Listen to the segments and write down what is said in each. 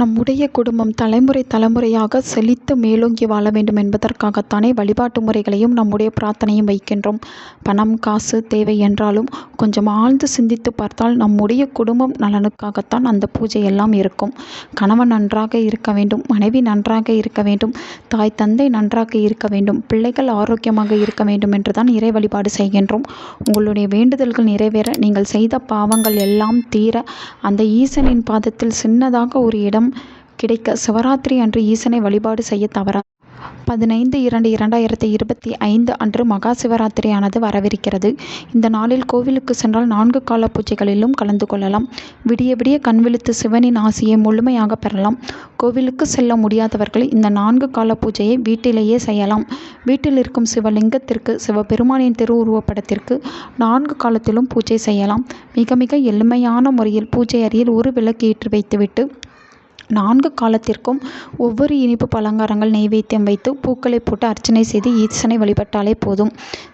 நம்முடைய குடும்பம் தலைமுறை தலைமுறையாக செழித்து மேலோங்கி வாழ வேண்டும் என்பதற்காகத்தானே வழிபாட்டு முறைகளையும் நம்முடைய பிரார்த்தனையும் வைக்கின்றோம். பணம் காசு தேவை என்றாலும் கொஞ்சம் ஆழ்ந்து சிந்தித்து பார்த்தால் நம்முடைய குடும்பம் நலனுக்காகத்தான் அந்த பூஜை எல்லாம் இருக்கும். கணவன் நன்றாக இருக்க வேண்டும் மனைவி நன்றாக இருக்க வேண்டும் தாய் தந்தை நன்றாக இருக்க வேண்டும் பிள்ளைகள் ஆரோக்கியமாக இருக்க வேண்டும் என்று தான் இறை வழிபாடு செய்கின்றோம். உங்களுடைய வேண்டுதல்கள் நிறைவேற நீங்கள் செய்த பாவங்கள் எல்லாம் தீர அந்த ஈசனின் பாதத்தில் சின்னதாக ஒரு இடம் கிடைக்க சிவராத்திரி அன்று ஈசனை வழிபாடு செய்ய தவறா? பதினைந்து இரண்டு இரண்டாயிரத்தி இருபத்தி ஐந்து அன்று மகா சிவராத்திரியானது வரவிருக்கிறது. இந்த நாளில் கோவிலுக்கு சென்றால் நான்கு கால பூஜைகளிலும் கலந்து கொள்ளலாம். விடிய விடிய கண் விழித்து சிவனின் ஆசியை முழுமையாக பெறலாம். கோவிலுக்கு செல்ல முடியாதவர்கள் இந்த நான்கு கால பூஜையை வீட்டிலேயே செய்யலாம். வீட்டில் இருக்கும் சிவலிங்கத்திற்கு சிவபெருமானின் திருவுருவப்படத்திற்கு நான்கு காலத்திலும் பூஜை செய்யலாம். மிக மிக எளிமையான முறையில் பூஜை அறையில் ஒரு விளக்கு ஏற்றி வைத்துவிட்டு நான்கு காலத்திற்கும் ஒவ்வொரு இனிப்பு பலகாரங்கள் நெய்வேத்தியம் வைத்து பூக்களை போட்டு அர்ச்சனை செய்து ஈசனை வழிபட்டாலே போதும்.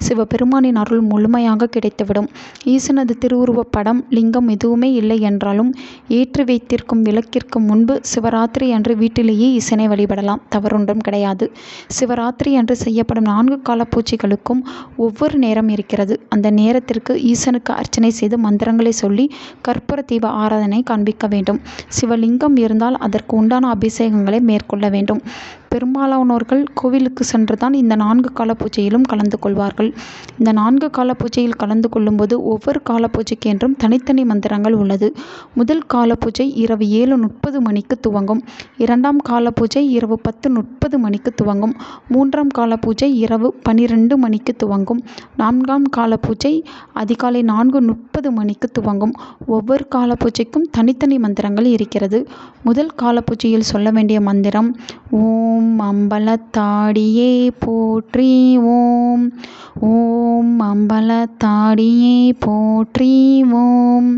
சிவபெருமானின் அருள் முழுமையாக கிடைத்துவிடும். ஈசனது திருவுருவப் படம் லிங்கம் எதுவுமே இல்லை என்றாலும் ஏற்றி வைத்திருக்கும் விளக்கிற்கு முன்பு சிவராத்திரி அன்று வீட்டிலேயே ஈசனை வழிபடலாம். தவறொன்றும் கிடையாது. சிவராத்திரி அன்று செய்யப்படும் நான்கு கால பூஜைகளுக்கும் ஒவ்வொரு நேரம் இருக்கிறது. அந்த நேரத்திற்கு ஈசனுக்கு அர்ச்சனை செய்து மந்திரங்களை சொல்லி கற்பூர தீப ஆராதனை காண்பிக்க வேண்டும். சிவலிங்கம் இருந்தால் அதற்கு உண்டான அபிஷேகங்களை மேற்கொள்ள வேண்டும். பெரும்பாலானோர்கள் கோவிலுக்கு சென்று தான் இந்த நான்கு கால பூஜையிலும் கலந்து கொள்வார்கள். இந்த நான்கு கால பூஜையில் கலந்து கொள்ளும்போது ஒவ்வொரு கால பூஜைக்கு என்றும் தனித்தனி மந்திரங்கள் உள்ளது. முதல் கால பூஜை இரவு ஏழு முப்பது மணிக்கு துவங்கும். இரண்டாம் கால பூஜை இரவு பத்து முப்பது மணிக்கு துவங்கும். மூன்றாம் கால பூஜை இரவு பனிரெண்டு மணிக்கு துவங்கும். நான்காம் கால பூஜை அதிகாலை நான்கு முப்பது மணிக்கு துவங்கும். ஒவ்வொரு கால பூஜைக்கும் தனித்தனி மந்திரங்கள் இருக்கிறது. முதல் கால பூஜையில் சொல்ல வேண்டிய மந்திரம் ஓம் ஓம் அம்பலத்தாடியே போற்றி ஓம் ஓம் அம்பலத்தாடியே போற்றி ஓம்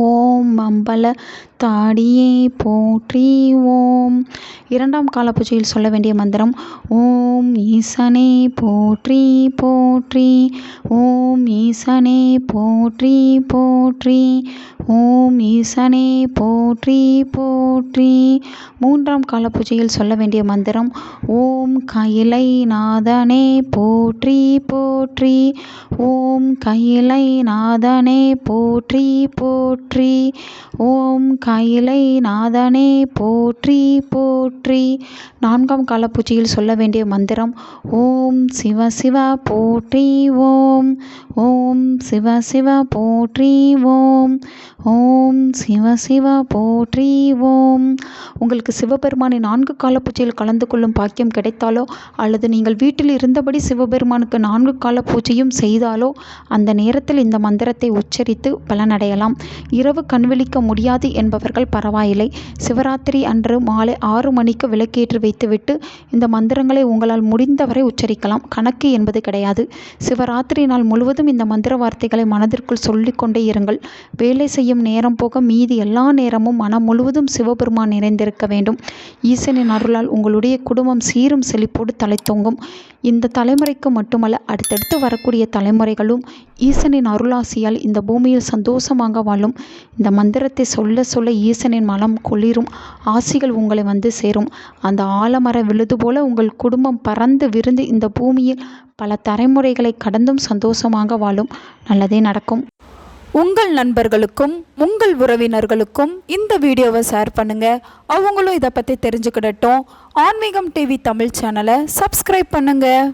ஓம் அம்பல தாடியே போற்றி ஓம் இரண்டாம் காலப்பூஜையில் சொல்ல வேண்டிய மந்திரம் ஓம் ஈசனே போற்றி போற்றி. ஓம் ஈசனே போற்றி போற்றி. ஓம் ஈசனே போற்றி போற்றி. மூன்றாம் காலப்பூஜையில் சொல்ல வேண்டிய மந்திரம் ஓம் கயிலை நாதனே போற்றி போற்றி. ஓம் கயிலை நாதனே போற்றி போற்றி. ஓம் அயிலை நாதனே போற்றி போற்றி. நான்காம் கால பூஜையில் சொல்ல வேண்டிய மந்திரம் ஓம் சிவ சிவ போற்றி ஓம். ஓம் சிவ சிவ போற்றி ஓம். ஓம் சிவ சிவ போற்றி ஓம். உங்களுக்கு சிவபெருமானின் நான்கு கால பூஜையில் கலந்து கொள்ளும் பாக்கியம் கிடைத்தாலோ அல்லது நீங்கள் வீட்டில் இருந்தபடி சிவபெருமானுக்கு நான்கு கால பூஜையும் செய்தாலோ அந்த நேரத்தில் இந்த மந்திரத்தை உச்சரித்து பலனடையலாம். இரவு கண்விழிக்க முடியாது அவர்கள் பரவாயில்லை. சிவராத்திரி அன்று மாலை ஆறு மணிக்கு விளக்கேற்றி வைத்துவிட்டு இந்த மந்திரங்களை உங்களால் முடிந்தவரை உச்சரிக்கலாம். கணக்கு என்பது கிடையாது. சிவராத்திரி நாள் முழுவதும் இந்த மந்திர வார்த்தைகளை மனதிற்குள் சொல்லிக்கொண்டே இருங்கள். வேலை செய்யும் நேரம் போக மீதி எல்லா நேரமும் மனம் முழுவதும் சிவபெருமான் நிறைந்திருக்க வேண்டும். ஈசனின் அருளால் உங்களுடைய குடும்பம் சீரும் செழிப்போடு தலைத்தொங்கும். இந்த தலைமுறைக்கு மட்டுமல்ல அடுத்தடுத்து வரக்கூடிய தலைமுறைகளும் ஈசனின் அருளாசியால் இந்த பூமியில் சந்தோஷமாக வாழும். இந்த மந்திரத்தை சொல்ல சொல்ல ஈசனின் மனம் குளிரும் ஆசிகள் உங்களை வந்து சேரும். அந்த ஆலமர விழுது போல உங்கள் குடும்பம் பறந்து விருந்து இந்த பூமியில் பல தலைமுறைகளை கடந்தும் சந்தோஷமாக வாழும். நல்லதே நடக்கும். உங்கள் நண்பர்களுக்கும் உங்கள் உறவினர்களுக்கும் இந்த வீடியோவை ஷேர் பண்ணுங்கள் அவங்களும் இதை பற்றி தெரிஞ்சுக்கிடட்டும். ஆன்மீகம் டிவி தமிழ் சேனலை சப்ஸ்கிரைப் பண்ணுங்கள்